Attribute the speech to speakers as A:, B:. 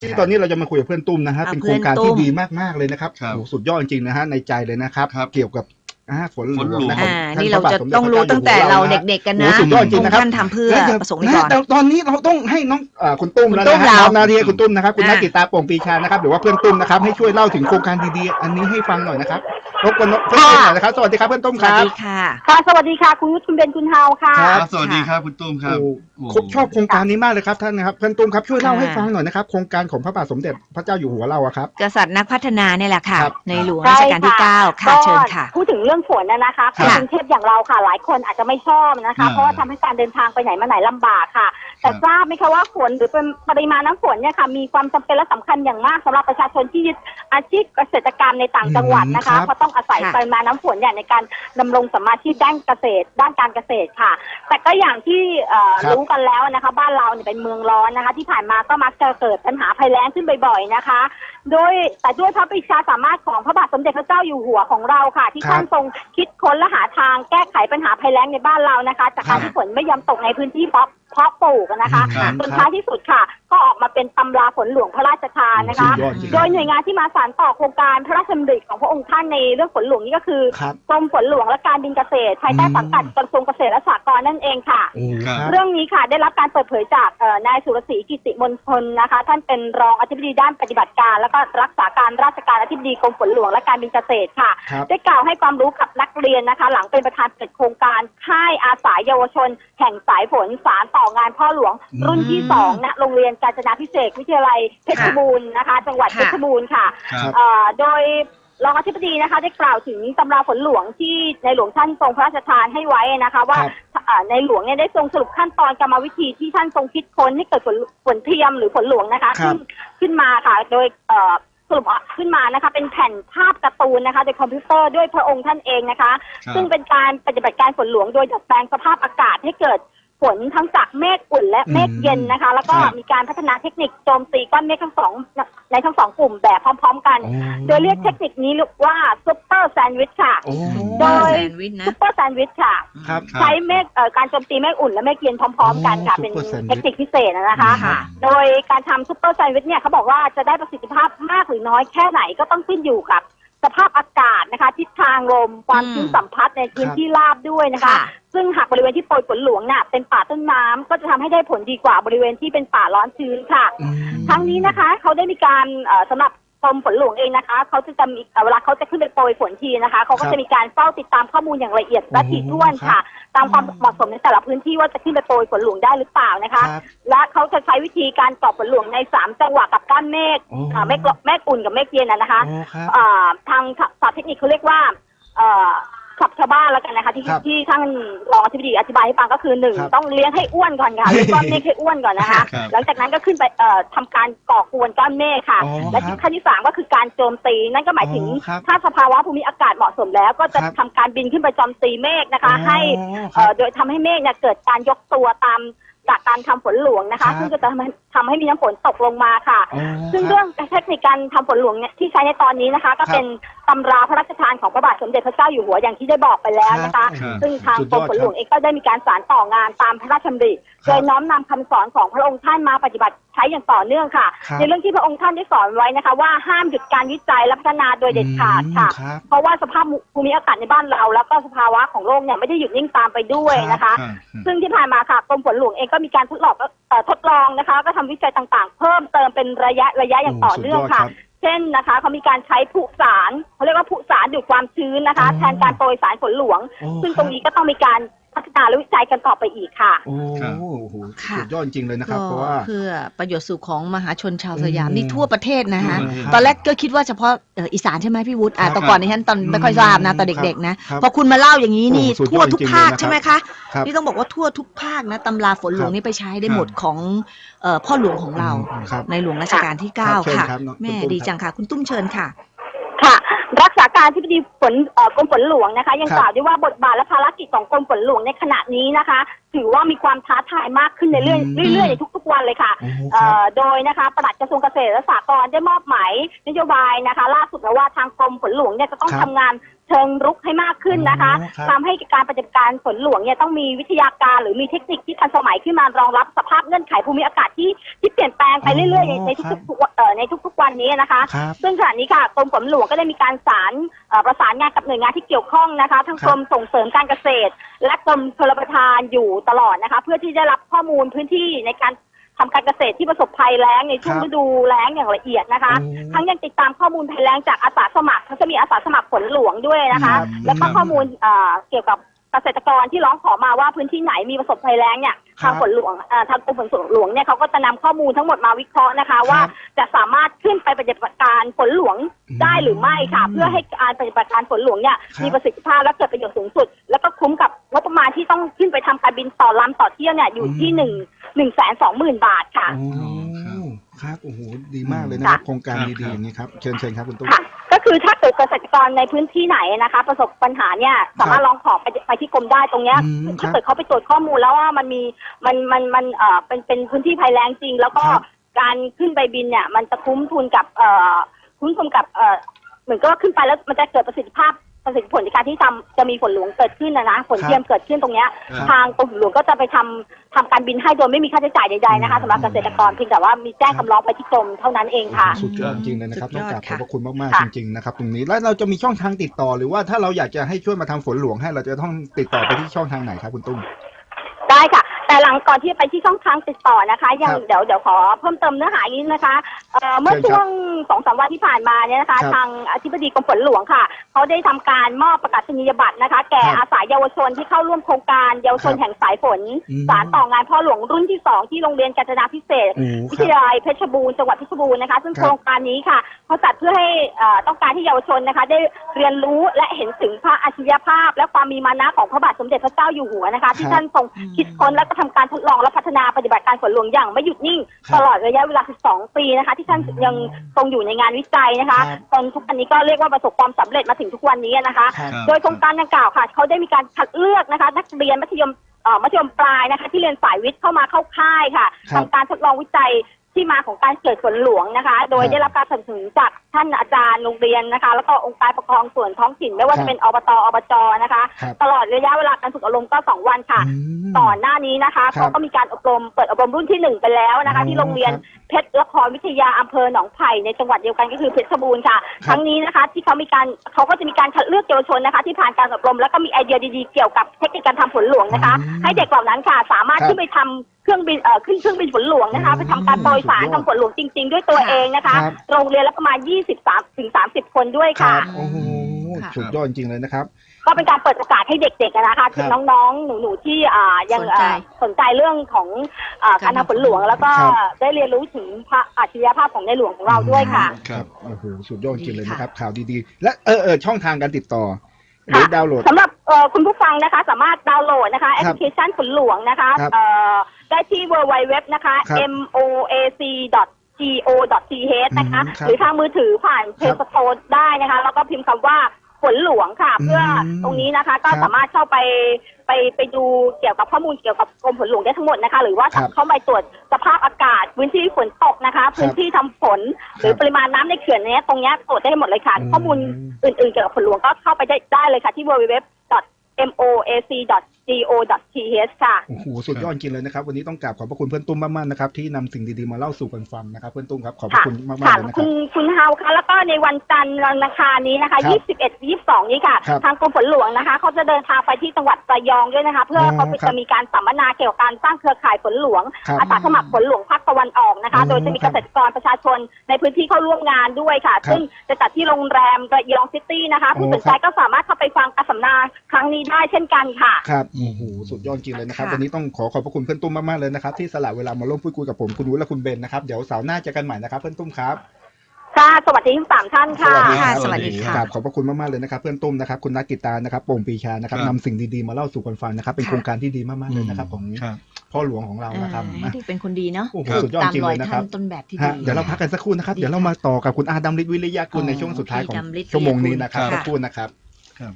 A: ที่ตอนนี้เราจะมาคุยกับเพื่อนตุ้มนะฮะ
B: อะ
A: เป็นโครงการ
B: เพื่อนตุ้
A: ที่
B: ม
A: ดีมาก ๆ เลยนะครับ
C: ครับ
A: โอ้โหสุดยอดจริงๆนะฮะ ในใจเลยนะครับ
C: ครับ
A: เกี่ยวกับอ่าฝนหล
C: ฝนหล
A: ว
C: ว
A: ง
C: ง
A: นะค
B: อ่า
A: ท่
B: นี่เรา
A: พะบ
B: จะ
A: สมด็จ
B: ต้องรู้
A: พะเจ้า
B: ตั้งแต่
A: อยู่
B: เรา
A: หัวนะฮะ
B: เด็กๆกัน
A: โอ้
B: นะ
A: โหสุดยอดจริงนะครับ
B: ท่านทำเพื่อ
A: และเดี๋ยว
B: ประสงค์นิกร
A: นะแต่ตอนนี้เราต้องให้น้องเอ่อคุณตุ้ม
B: คุณ
A: แล้ว
B: ตุ้
A: นะ
B: ม
A: ฮะ
B: เรา
A: นาเรียคุณตุ้มนะครับ คุณ
B: อะ
A: นักกีตาร์โป่งปีชานะครับหรือว่าเพื่อนตุ้มนะครับให้ช่วยเล่าถึงโครงการดีๆ อันนี้ให้ฟังหน่อยนะครับ รบกวนเพื่อนตุ้มหน่อยนะครับ สวัสดีครับเพื่อนตุ้ม
B: ส
A: ค
B: วัส
A: รับ
B: ดีค่ะ
D: ค่ะ สวัสดีค่ะ คุณยุทธคุณเบนคุณเฮาค่ะ
A: ค
C: ค
A: รั
C: รับบสวัสดีครับคุณตุ้มครับ
A: โอ้
C: โอ้
A: ครบชอบโครงการนี้มากเลยครับท่านนะครับเพื่อนตุ้มครับช่วยเล่า
B: ค่ะ
A: ให้ฟังหน่อยนะครับโครงการของพระบาทสมเด็จพระเจ้าอยู่หัวเราอะครับ
B: กษัตริย์นักพัฒนาเนี่ยแหละค่ะ
A: ครับ
B: ในหลวง
D: ใช่
B: รัชกาลที่
D: ค่ะ
B: 9 ค่ะ
D: ก็
B: เชิญค่ะ
D: พูดถึงเรื่องฝนนะนะคะคน
B: ค่ะ
D: กรุงเทพอย่างเราค่ะ หลายคนอาจจะไม่ชอบนะคะ
C: อ่า
D: เพราะว่าทำให้การเดินทางไปไหนมาไหนลำบากค่ะแต่
C: ครับ
D: ทราบไหมคะว่าฝนหรือเป็นปริมาณน้ำฝนเนี่ยค่ะมีความจำเป็นและสำคัญอย่างมากสำหรับประชาชนที่ยึดอาชีพเกษตรกรรมในต่างจังหวัดนะคะ
A: อืมครับ
D: เพราะต้องอาศัย
B: ค่ะ
D: ปริมาณน้ำฝนเนี่ยในการดำรงสมมาชีพด้านเกษตร ด้านการเกษตรค่ะ แต่ก็อย่างที่เอ่อ
A: ครับ
D: รู้กันแล้วนะคะ บ้านเราเนี่ยเป็นเมืองร้อนนะคะ ที่ผ่านมาก็มักจะเกิดปัญหาภัยแล้งขึ้นบ่อยๆนะคะ โดยแต่ด้วยพระปรีชาสามารถของพระบาทสมเด็จพระเจ้าอยู่หัวของเราค่ะ ที่
A: ครับ
D: ท่านทรงคิดค้นและหาทางแก้ไขปัญหาภัยแล้งในบ้านเรานะคะ จากการ
A: ครับ
D: ที่ฝนไม่ยอมตกในพื้นที่เพาะ เพาะปลูกนะคะ
A: ครับ
D: จนท้ายที่สุดค่ะ ก็ออกมาเป็นตำราฝนหลวงพระราชทานนะคะ
A: สุดยอดจริง
D: โดยหน่วยงานที่มาสานต่อโครงการพระราชดำริของพระองค์ท่านในเรื่องฝนหลวงนี่ก็คือ
A: ครับ
D: กรมฝนหลวงและการบินเกษตรภายใต้
A: อืม
D: สังกัดกระทรวงเกษตรและสหกรณ์นั่นเองค่ะ
A: โอ้ครับ
D: เรื่องนี้ค่ะได้รับการเปิดเผยจากเอ่อนายสุรศรีกิติมนทนนะคะ ท่านเป็นรองอธิบดีด้านปฏิบัติการ แล้วก็รักษาการราชการอธิบดีกรมฝนหลวงและการบินเกษตรค่ะ
A: ครับ
D: ได้กล่าวให้ความรู้กับนักเรียนนะคะ หลังเป็นประธานเปิดโครงการค่ายอาสาเยาวชน แห่งสายฝนสารต่องานพ่อหลวง
A: อืม
D: รุ่นที่สองณโรงเรียนกาญจนาพิเศษกวิทยาลัยเพชรบูรณ์นะคะ จังหวัด
B: ค่ะ
D: เพชรบูรณ์ค่ะ
C: ครับ
D: เอ่อโดยรองอธิบดีนะคะ ได้กล่าวถึงตำราฝนหลวงที่ในหลวงท่านทรงพระราชทานให้ไว้นะคะ ว่า
A: ครับ
D: เอ่อในหลวงเนี่ยได้ทรงสรุปขั้นตอนกรรมวิธีที่ท่านทรงคิดค้นให้เกิดฝนฝนเทียมหรือฝนหลวงนะคะ
A: ครับ
D: ขึ้นขึ้นมาค่ะ โดยเอ่อสรุปขึ้นมานะคะ เป็นแผ่นภาพการ์ตูนนะคะโดยคอมพิวเตอร์ด้วยพระองค์ท่านเองนะคะ
C: ครับ
D: ซึ่งเป็นการปฏิบัติการฝนหลวงโดยดัดแปลงสภาพอากาศให้เกิด ฝนทั้งจากเมฆอุ่นและเมฆเย็นนะคะ แล้วก็
C: ครับ
D: มีการพัฒนาเทคนิคโจมตีก้อนเมฆทั้งสองในทั้งสองกลุ่มแบบพร้อม ๆ กัน
A: โอ้
D: โดยเรียกเทคนิคนี้ว่าซุปเปอร์แซนด์วิชค่ะ
A: โอ้
D: โดย
B: แซนด์วิชนะ
D: ซุปเปอร์แซนด์วิชค่ะ
A: ครับ
C: ครับ
D: ใช้เมฆเอ่อการโจมตีเมฆอุ่นและเมฆเย็นพร้อม ๆ กันค่ะ
A: โอ้
D: เป็น
A: Super Sandwich
D: เทคนิคพิเศษนะคะ
B: ค่ะ
D: โดยการทำซุปเปอร์แซนด์วิชเนี่ยเขาบอกว่าจะได้ประสิทธิภาพมากหรือน้อยแค่ไหนก็ต้องขึ้นอยู่กับ สภาพอากาศนะคะ ทิศทางลมความ
B: อืม
D: ชื้นสัมพัทธ์ในพื้นที่ราบด้วยนะคะ
B: ค่ะ
D: ซึ่งหากบริเวณที่โปรยฝนหลวงน่ะเป็นป่าต้นน้ำก็จะทำให้ได้ผลดีกว่าบริเวณที่เป็นป่าร้อนชื้นค่ะ
A: อืม
D: ทั้งนี้นะคะเขาได้มีการเอ่อสำหรับ กรมฝนหลวงเองนะคะเขาจะจะมีเอ่อเวลาเขาจะขึ้นไปโปรยฝนทีนะคะเขาก็
A: ครับ
D: จะมีการเฝ้าติดตามข้อมูลอย่างละเอียดและ
A: โอ้
D: ถี่ถ้วน
A: ครั
D: ค่ะ
A: บ
D: ตามความเหมาะสมในแต่ละพื้นที่ว่าจะขึ้นไปโปรยฝนหลวงได้หรือเปล่านะคะ
A: ครับ
D: และเขาจะใช้วิธีการกรอบฝนหลวงในสามจังหวะกับก้อนเมฆ
A: โอ้
D: เอ่อเมฆเมฆอุ่นกับเมฆเย็นนะนะคะ
A: โอ้ครับ
D: เอ่อทางศาสตร์เทคนิคเขาเรียกว่าเอ่อ ขับชาวบ้านแล้วกันนะคะที่
A: ครับ
D: ที่ท่านรองอธิบดีอธิบายให้ฟังก็คือหนึ่ง
A: ครับ
D: ต้องเลี้ยงให้อ้วนก่อนค่ะเลี้ยงก้อนเมฆให้อ้วนก่อนนะคะ
C: ครับ
D: หลังจากนั้นก็ขึ้นไปเอ่อทำการก่อกวนก้อนเมฆค่ะ
A: อ๋อ
D: และ
A: ครับ
D: ขั้นที่สามก็คือการโจมตีนั่นก็หมายถึง
A: อ๋อครับ
D: ถ้าสภาวะภูมิอากาศเหมาะสมแล้วก็จะ
A: ครับ
D: ทำการบินขึ้นไปโจมตีเมฆนะคะ
A: อ๋อ
D: ให้
A: ค
D: เอ่
A: รั
D: อบโดยทำให้เมฆเนี่ยเกิดการยกตัวตาม จากการทำฝนหลวงนะ
A: ครั
D: คะ
A: บ
D: ซึ่งก็จะทำให้ทำให้มีน้ำฝนตกลงมาค่ะ
A: อ๋อ
D: ซึ่ง
A: ครับ
D: เรื่องเทคนิคการทำฝนหลวงเนี่ยที่ใช้ในตอนนี้นะคะ ก็
A: ครับ
D: เป็นตำราพระราชทานของพระบาทสมเด็จพระเจ้าอยู่หัวอย่างที่ได้บอกไปแล้วนะคะ
A: ครับ
D: ซึ่งทาง
A: สุด
D: ก
A: ย
D: ร
A: อ
D: ม
A: ด
D: ฝนหลวงเองก็ได้มีการสานต่องานตามพระราชดำริ
A: ครับ
D: โดยน้อมนำคำสอนของพระองค์ท่านมาปฏิบัติใช้อย่างต่อเนื่องค่ะ
A: ครับ
D: ในเรื่องที่พระองค์ท่านได้สอนไว้นะคะ ว่าห้ามหยุดการวิจัยและพัฒนาโดยเด็ดขาดค่ะ
A: อืมครับ
D: เพราะว่าสภาพภูมิอากาศในบ้านเรา แล้วก็สภาวะของโลกเนี่ยไม่ได้หยุดนิ่งตามไปด้วยนะคะ
C: ครับ
D: ซึ่งที่ผ่านมาค่ะกรมฝนหลวงเองก็มีการทดลองเอ่อทดลองนะคะ ก็ทำวิจัยต่างๆ เพิ่มเติมเป็นระยะระยะอย่างต่อเนื่องค่ะ
A: โสุดยดรับ
D: เช่นนะคะเขามีการใช้ผุสารเขาเรียกว่าผุสารดูดความชื้นนะคะ
A: อ๋อ
D: แทนการโปรยสารฝนหลวง
A: โอ้
D: ซึ่งตรงนี้ก็ต้องมีการ พัฒนาและวิจัยกันต่อไปอีกค่ะ
A: โอ้
C: ครับ
A: โห
B: ค่ะ
A: สุดยอดจริงๆเลยนะครับ
B: ก็
A: เพราะว่า
B: เพื่อประโยชน์สุขของมหาชนชาวสยาม
A: อืม
B: นี่ทั่วประเทศนะคะ
C: ทั่วประเทศ
B: ตอนแรกก็คิดว่าเฉพาะเอ่ออีสานใช่ไหมพี่วุฒิอะ
A: ครับ
B: แต่ก่อนนี้ฉันตอนไม่ค่อยทราบนะตอนเด็กๆนะครับพอคุณมาเล่าอย่างนี้นี่
A: โอ้สุดย
B: ทั่
A: อ
B: ว
A: ด
B: ทุก
A: จริงๆ
B: ภาค
A: เลยนะครับ
B: ใช่ไหมคะ
A: ครับ
B: นี่ต้องบอกว่าทั่วทุกภาคนะตำราฝนหลวง
A: ครับ
B: นี่ไปใช้ได้
C: ครับ
B: หมดของเอ่อพ่อหลวงของเรา
A: อืมครับ
B: ในหลวงรัชกาลที่
A: ครับ
B: 9
A: เชิญ
B: ค่ะ
A: ครับน้อง
B: แม่
A: คุณตุ้ม
B: ดี
A: ครับ
B: จังค่ะ คุณตุ้มเชิญค่ะ
D: ค่ะ รักษาการที่ปดีฝนเอ่อกรมฝนหลวงนะคะ ยัง
A: ครับ
D: กล่าวด้วยว่าบทบาทและภารกิจของกรมฝนหลวงในขณะนี้นะคะ ถือว่ามีความท้าทายมากขึ้นในเรื่อย
A: อืม
D: เรื่อยๆในทุกๆวันเลยค่ะ
A: โอ้โหค
D: เอ่
A: รับ
D: อโดยนะคะปลัดกระทรวงเกษตรและสหกรณ์ได้มอบหมายนโยบายนะคะ ล่าสุดแล้วว่าทางกรมฝนหลวงเนี่ยจะต้อง
A: ครับ
D: ทำงาน เชิงรุกให้มากขึ้นนะคะ
A: อ๋อครับ
D: ทำให้การปฏิบัติการฝนหลวงเนี่ยต้องมีวิทยาการหรือมีเทคนิคที่ทันสมัยขึ้นมารองรับสภาพเงื่อนไขภูมิอากาศที่ที่เปลี่ยนแปลงไปเรื่อยๆในในทุกๆเอ่อในทุกๆวันนี้นะคะ
A: ครับ
D: ซึ่งขณะนี้ค่ะกรมฝนหลวงก็ได้มีการสารเอ่อประสานงานกับหน่วยงานที่เกี่ยวข้องนะคะทั้ง
A: ครับ
D: กรมส่งเสริมการเกษตร และกรมชลประทานอยู่ตลอดนะคะ เพื่อที่จะรับข้อมูลพื้นที่ในการ ทำการเกษตรที่ประสบภัยแล้งในช่วง
A: ครับ
D: ฤดูแล้งอย่างละเอียดนะคะ
A: อืม
D: ทั้งยังติดตามข้อมูลภัยแล้งจากอาสาสมัครเขาจะมีอาสาสมัครฝนหลวงด้วยนะคะ
A: ครับ
D: แล้วก็
A: ครับ
D: ข้อมูลเอ่อเกี่ยวกับเกษตรกรที่ร้องขอมาว่าพื้นที่ไหนมีประสบภัยแล้งเนี่ย
A: ครั
D: ทา
A: บ
D: งฝนหลวงเอ่อทางกรมฝนหลวงเนี่ยเขาก็จะนำข้อมูลทั้งหมดมาวิเคราะห์นะคะ ว่าจะสามารถขึ้นไปปฏิบัติการฝนหลวง
A: อืม
D: ได้หรือไม่ค่ะเพื่อให้การปฏิบัติการฝนหลวงเนี่ย
A: ครับ
D: มีประสิทธิภาพและเกิดประโยชน์สูงสุด แล้วก็คุ้มกับงบประมาณที่ต้องขึ้นไปทำการบินต่อลำต่อเที่ยวเนี่ยอยู่ที่
A: อืม
D: หนึ่ง หนึ่งแสนสองหมื่นบาทค่ะ
A: โอ้
C: ครับ
A: ครับโอ้โหดีมากเลยนะครับ
D: ค่ะ
A: โครงการ
C: ครับ
A: ดีๆอย่างนี้ครับเชิญเชิญครับคุณตุ้ม
D: ค่ะ ก็คือถ้าเกิดเกษตรกรในพื้นที่ไหนนะคะ ประสบปัญหาเนี่ยสามารถร้องขอไปไปที่กรมได้ตรงเนี้ย
A: อืมครับ
D: ถ้าเกิดเขาไปตรวจข้อมูลแล้วว่ามันมีมันมันมันเอ่อเป็นเป็นพื้นที่ภัยแล้งจริง แล้วก็
A: ครับ
D: การขึ้นไปบินเนี่ย มันจะคุ้มทุนกับเอ่อคุ้มทุนกับเอ่อเหมือนก็ว่าขึ้นไปแล้วมันจะเกิดประสิทธิภาพ ประสิทธิผลในการที่ทำจะมีฝนหลวงเกิดขึ้นนะนะฝน
A: ครับ
D: เทียมเกิดขึ้นตรงเนี้ย
C: ครับ
D: ทางกรมฝนหลวงก็จะไปทำทำการบินให้โดยไม่มีค่าใช้จ่ายใดๆนะคะสำหรับเกษตรกรเพียงแต่ว่ามีแจ้งคำร้องไปที่กรมเท่านั้นเองค่ะ
A: สุดยอดจริงเลยนะครับ
B: สุ
A: ต้อ
B: ด
A: ง
B: ยอด
A: กราบขอบ
B: ค่ะ
A: พระคุณมากๆ
D: ค่ะ
A: จริงๆนะครับตรงนี้แล้วเราจะมีช่องทางติดต่อหรือว่าถ้าเราอยากจะให้ช่วยมาทำฝนหลวงให้เราจะต้องติดต่อไปที่ช่องทางไหนครับคุณตุ้ม
D: ได้ค่ะ แต่หลังก่อนที่จะไปที่ช่องทางติดต่อนะคะ ยัง
A: ครับ
D: เดี๋ยวเดี๋ยวขอเพิ่มเติมเนื้อหาอีกนิดนะคะเอ่อเมื่อ
A: เชิญครับ
D: ช่วง สองสามวันที่ผ่านมาเนี่ยนะคะ
A: ครับ
D: ทางอธิบดีกรมฝนหลวงค่ะเขาได้ทำการมอบประกาศนียบัตรนะคะ แก่
A: ครับ
D: อาสาเยาวชนที่เข้าร่วมโครงการเยาวชน
A: ครับ
D: แห่งสายฝน
A: อืม
D: สารต่องานพ่อหลวงรุ่นที่สองที่โรงเรียนกาญจนาพิเศษก
A: โอ้
D: วิ
A: ค
D: ท
A: รับ
D: ยาลัยเพชรบูรณ์จังหวัดเพชรบูรณ์นะคะ ซึ่ง
A: ครับ
D: โครงการนี้ค่ะเขาจัดเพื่อให้เอ่อต้องการที่เยาวชนนะคะ ได้เรียนรู้และเห็นถึงพระอัจฉริยภาพ และความมีมานะของพระบาทสมเด็จพระเจ้าอยู่หัวนะคะ ที่
A: ครับ
D: ท่านทรงคิดค้นและก็ทำการทดลองและพัฒนาปฏิบัติการฝนหลวงอย่างไม่หยุดนิ่ง
A: ครับ
D: ตลอดระยะเวลา 12 ปีนะคะ ที่ท่านยังทรงอยู่ในงานวิจัยนะคะ
A: ครับ
D: จนทุกวันนี้ก็เรียกว่าประสบความสำเร็จมาถึงทุกวันนี้นะคะ
A: ครับ
D: โดยโครงการดังกล่าวค่ะเขาได้มีการคัดเลือกนะคะ นักเรียนมัธยมเอ่อมัธยมปลายนะคะ ที่เรียนสายวิทย์เข้ามาเข้าค่ายค่ะ
A: ครับ
D: ทำการทดลองวิจัยที่มาของการเกิดฝนหลวงนะคะ โดย
A: ครับ
D: ได้รับการสนับสนุนจากท่านอาจารย์โรงเรียนนะคะ แล้วก็องค์การปกครองส่วนท้องถิ่นไม่ว่า
A: ครั
D: จะ
A: บ
D: เป็นอบตอบจนะคะ
A: ครับ
D: ตลอดระยะเวลาการฝึกอบรมก็สองวันค่ะ
A: อืม
D: ก่อนหน้านี้นะคะ
A: ครับ
D: เขาก็มีการอบรมเปิดอบรมรุ่นที่หนึ่งไปแล้วนะคะ
A: อ๋อ
D: ที่โรงเรียน
A: ครับ
D: เพชรละครวิทยาอำเภอหนองไผ่ในจังหวัดเดียวกันก็คือเพชรบูรณ์ค่ะ
A: ครับ
D: ครั้งนี้นะคะ ที่เขามีการเขาก็จะมีการคัดเลือกเยาวชนนะคะ ที่ผ่านการอบรมแล้วก็มีไอเดียดีๆเกี่ยวกับเทคนิคการทำฝนหลวงนะคะ
A: อืม
D: ให้เด็กเหล่านั้นค่ะ สามารถ
A: ครับ
D: ขึ้นไปทำเครื่องบินเอ่อขึ้นเครื่องบินฝนหลวงนะคะ
A: อืม
D: ไปทำการโปรยสาร
A: สุดยอด
D: ทำฝนหลวงจริง ๆ ด้วยตัว
B: ค่ะ
D: เองนะคะ
A: ครับ
D: โรงเรียนละประมาณ23ถึง 30 คนด้วย
A: ครั
D: ค่ะ
A: บโอ้โห
B: ค่ะ
A: สุดยอดจริงๆเลยนะครับ
D: ก็เป็นการเปิดโอกาสให้เด็กๆอะนะคะคือน้องๆ หนูๆ ที่อ่ายัง
B: สนใจ
D: เอ่อสนใจเรื่องของอ่าการทำฝนหลวง แล้วก็
A: ครับ
D: ได้เรียนรู้ถึงพระอัจฉริยภาพของในหลวงของเราด้วยค่ะ
A: ครับโอ้โหสุดยอดจริงเลย
B: ดีค่ะ
A: นะครับ ข่าวดีๆ และเออเออช่องทางการติดต่อหรือดาวน์โหลด
D: สำหรับเอ่อคุณผู้ฟังนะคะ สามารถดาวน์โหลดนะคะแอปพลิเคชันฝนหลวงนะคะ
A: ครับ
D: เอ่อได้ที่ www นะคะ
A: ครับ
D: moac go th นะคะ
A: อืมครับ
D: หรือทางมือถือผ่านเพ
A: ครั
D: ย์
A: บ
D: สโตร์ได้นะคะ แล้วก็พิมพ์คำว่า ฝนหลวงค่ะ
A: อืม
D: เพื่อตรงนี้นะคะ ก็
A: ครับ
D: สามารถเข้าไปไปไปดูเกี่ยวกับข้อมูลเกี่ยวกับกรมฝนหลวงได้ทั้งหมดนะคะ หรือว่า
A: ครับ
D: เข้าไปตรวจสภาพอากาศพื้นที่ฝนตกนะคะ พื้นที่ทำฝนหรือปริมาณน้ำในเขื่อนเนี้ยตรงเนี้ยตรวจได้หมดเลยค่ะ
A: อืม
D: ข้อมูลอื่นๆเกี่ยวกับฝนหลวงก็เข้าไปได้ได้เลยค่ะที่ www.moac.go.th ค่ะ
A: โอ้โห สุดยอดจริงเลยนะครับ วันนี้ต้องกราบขอบพระคุณเพื่อนตุ้มมากๆนะครับ ที่นำสิ่งดีๆ มาเล่าสู่กันฟังนะครับ เพื่อนตุ้มครับ ขอบพระ
D: ค่ะ
A: คุณมากๆ
D: ค่ะ
A: เลยนะค
D: คุ
A: รับ
D: ณคุณเฮาค่ะแล้วก็ในวันจันทร์วันอังคารนี้นะคะ
A: ครับ
D: 21 22 นี้ค่ะ
A: ครับ
D: ทางกรมฝนหลวงนะคะ เขาจะเดินทางไปที่จังหวัดระยองด้วยนะคะ เพื่อ
A: อ๋อ
D: เขา
A: ครับ
D: จะมีการสัมมนาเกี่ยวกับการสร้างเครือข่ายฝนหลวง
A: ครับ
D: อาสาสมัครฝนหลวงภาคตะวันออกนะคะ
A: อ๋อ
D: โดยจะมี
A: ครั
D: เก
A: บ
D: ษตรกรประชาชนในพื้นที่เข้าร่วมงานด้วยค่ะ
A: ครับ
D: ซึ่งจะจัดที่โรงแรมระยองซิตี้นะคะ ผู้
A: อ๋อ
D: สนใจ
A: ครับ
D: ก็สามารถเข้าไปฟังการสัมมนาครั้งนี้ได้เช่นกันค่ะ
A: ครับโอ้โหสุดยอดจริงเลยนะครับ
B: ค่ะ
A: วันนี้ต้องขอขอบพระคุณเพื่อนตุ้มมากๆเลยนะครับ ที่สละเวลามาร่วมพูดคุยกับผมคุณวุฒิและคุณเบนนะครับ เดี๋ยวเสาร์หน้าเจอกันใหม่นะครับ เพื่อนตุ้มครับ
D: ค่ะสวัสดีทั้งสามท่านค่ะ
A: สวัสดี
B: ค่ะ
A: รับ
B: สวัสดีค่ะ
A: กราบขอบพระคุณมากๆเลยนะครับ เพื่อนตุ้มนะครับคุณนักกิตานะครับโป่งปีชานะครับ
C: ครับ
A: นำสิ่งดีๆมาเล่าสู่กันฟังนะครับ เป็น
B: ค่ะ
A: โครงการที่ดีมากๆเลยนะครับของ
C: ครับ
A: พ่อหลวงของเรานะครับ
B: อ่าให้เด็กเป็นคนดีเนาะ
A: โอ้โห
C: ครับ
A: สุดยอด
B: ตาม
A: จริง
B: รอ
A: เลยยนะค
B: ท่า
A: รับ
B: นต้นแบบที่
A: ฮะ
B: ดี
A: เดี๋ยวเราพักกันสักครู่นะครับ
B: ดี
A: เดี๋ยวเรามาต่อกับคุณอาดัมฤทธิ์วิริยากุล
B: อ๋อ
A: ในช่วงสุดท้ายของ
B: พี่ดำฤทธิ์
A: ชั่วโมงนี้นะครับ
C: ครับ
A: สักครู่นะครับ
C: ครับ